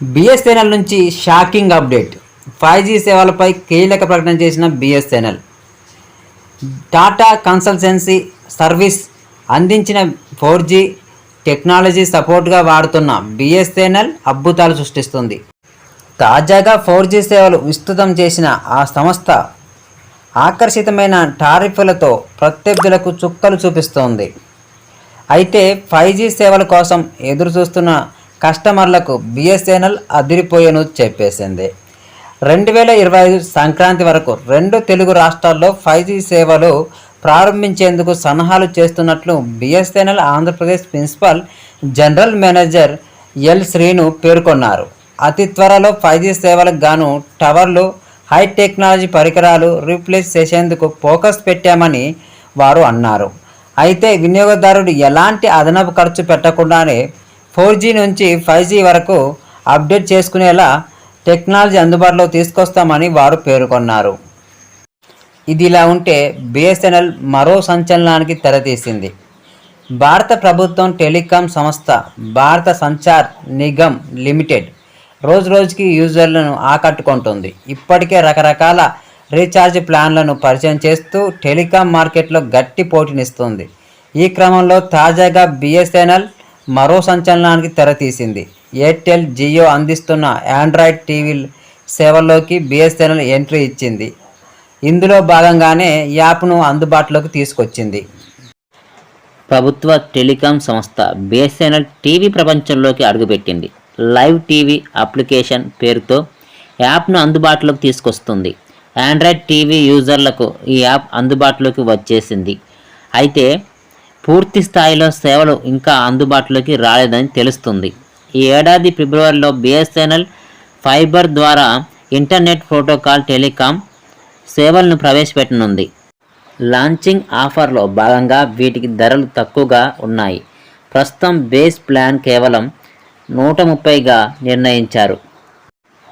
BSNL నుంచి shocking update. Five G సేవలపై కీలక ప్రకటన చేసిన బిఎస్ఎన్ఎల్ టాటా కన్సల్టెన్సీ సర్వీస్ అందించిన ఫోర్ జీ టెక్నాలజీ సపోర్ట్గా వాడుతున్న బిఎస్ఎన్ఎల్ అద్భుతాలు సృష్టిస్తుంది. తాజాగా ఫోర్ జీ సేవలు విస్తృతం చేసిన ఆ సంస్థ ఆకర్షితమైన టారిఫ్లతో ప్రత్యర్థులకు చుక్కలు చూపిస్తోంది. అయితే ఫైవ్ జీ సేవల కోసం ఎదురు చూస్తున్న కస్టమర్లకు బిఎస్ఎన్ఎల్ అదిరిపోయేను చెప్పేసింది. రెండు వేల ఇరవై ఐదు సంక్రాంతి వరకు రెండు తెలుగు రాష్ట్రాల్లో ఫైవ్ జీ సేవలు ప్రారంభించేందుకు సన్నాహాలు చేస్తున్నట్లు BSNL Andhra Pradesh principal general manager L Srinu పేర్కొన్నారు. అతి త్వరలో ఫైవ్ జీ సేవలకు గాను టవర్లు హై టెక్నాలజీ పరికరాలు రీప్లేస్ చేసేందుకు ఫోకస్ పెట్టామని వారు అన్నారు. అయితే వినియోగదారుడు ఎలాంటి అదనపు ఖర్చు పెట్టకుండానే ఫోర్ జీ నుంచి ఫైవ్ జీ వరకు అప్డేట్ చేసుకునేలా టెక్నాలజీ అందుబాటులో తీసుకొస్తామని వారు పేర్కొన్నారు. ఇది ఇలా ఉంటే బిఎస్ఎన్ఎల్ మరో సంచలనానికి తెరతీసింది. భారత ప్రభుత్వం టెలికాం సంస్థ భారత సంచార్ నిగమ్ లిమిటెడ్ రోజు రోజుకి యూజర్లను ఆకట్టుకుంటుంది. ఇప్పటికే రకరకాల రీఛార్జ్ ప్లాన్లను పరిచయం చేస్తూ టెలికాం మార్కెట్లో గట్టి పోటీనిస్తుంది. ఈ క్రమంలో తాజాగా బిఎస్ఎన్ఎల్ మరో సంచలనానికి తెరతీసింది ఎయిర్టెల్ జియో అందిస్తున్న ఆండ్రాయిడ్ టీవీ సేవల్లోకి బిఎస్ఎన్ఎల్ ఎంట్రీ ఇచ్చింది. ఇందులో భాగంగానే యాప్ను అందుబాటులోకి తీసుకొచ్చింది. ప్రభుత్వ టెలికాం సంస్థ బిఎస్ఎన్ఎల్ టీవీ ప్రపంచంలోకి అడుగుపెట్టింది. లైవ్ టీవీ అప్లికేషన్ పేరుతో యాప్ను అందుబాటులోకి తీసుకొస్తుంది. ఆండ్రాయిడ్ టీవీ యూజర్లకు ఈ యాప్ అందుబాటులోకి వచ్చేసింది. అయితే పూర్తి స్థాయిలో సేవలు ఇంకా అందుబాటులోకి రాలేదని తెలుస్తుంది. ఈ ఏడాది ఫిబ్రవరిలో బిఎస్ఎన్ఎల్ ఫైబర్ ద్వారా ఇంటర్నెట్ ప్రోటోకాల్ టెలికాం సేవలను ప్రవేశపెట్టనుంది. లాంచింగ్ ఆఫర్లో భాగంగా వీటికి ధరలు తక్కువగా ఉన్నాయి. ప్రస్తుతం బేస్ ప్లాన్ కేవలం నూట ముప్పైగా నిర్ణయించారు.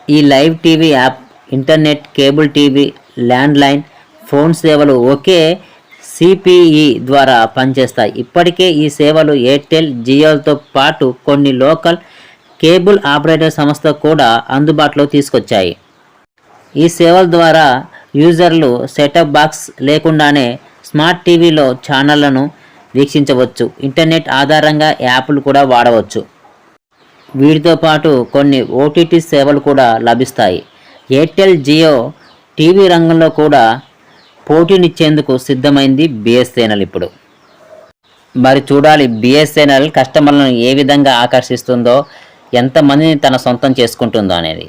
ఈ live TV app internet cable TV landline phone సేవలు ఒకే సిపిఈ ద్వారా పనిచేస్తాయి. ఇప్పటికే ఈ సేవలు ఎయిర్టెల్ జియోలతో పాటు కొన్ని లోకల్ కేబుల్ ఆపరేటర్ సంస్థ కూడా అందుబాటులో తీసుకొచ్చాయి. ఈ సేవల ద్వారా యూజర్లు సెటప్ బాక్స్ లేకుండానే స్మార్ట్ టీవీలో ఛానళ్ళను వీక్షించవచ్చు. ఇంటర్నెట్ ఆధారంగా యాప్లు కూడా వాడవచ్చు. వీటితో పాటు కొన్ని ఓటీటీ సేవలు కూడా లభిస్తాయి. ఎయిర్టెల్ జియో టీవీ రంగంలో కూడా పోటీనిచ్చేందుకు సిద్ధమైంది బిఎస్ఎన్ఎల్ ఇప్పుడు. మరి చూడాలి బిఎస్ఎన్ఎల్ కస్టమర్లను ఏ విధంగా ఆకర్షిస్తుందో ఎంతమందిని తన సొంతం చేసుకుంటుందో అనేది.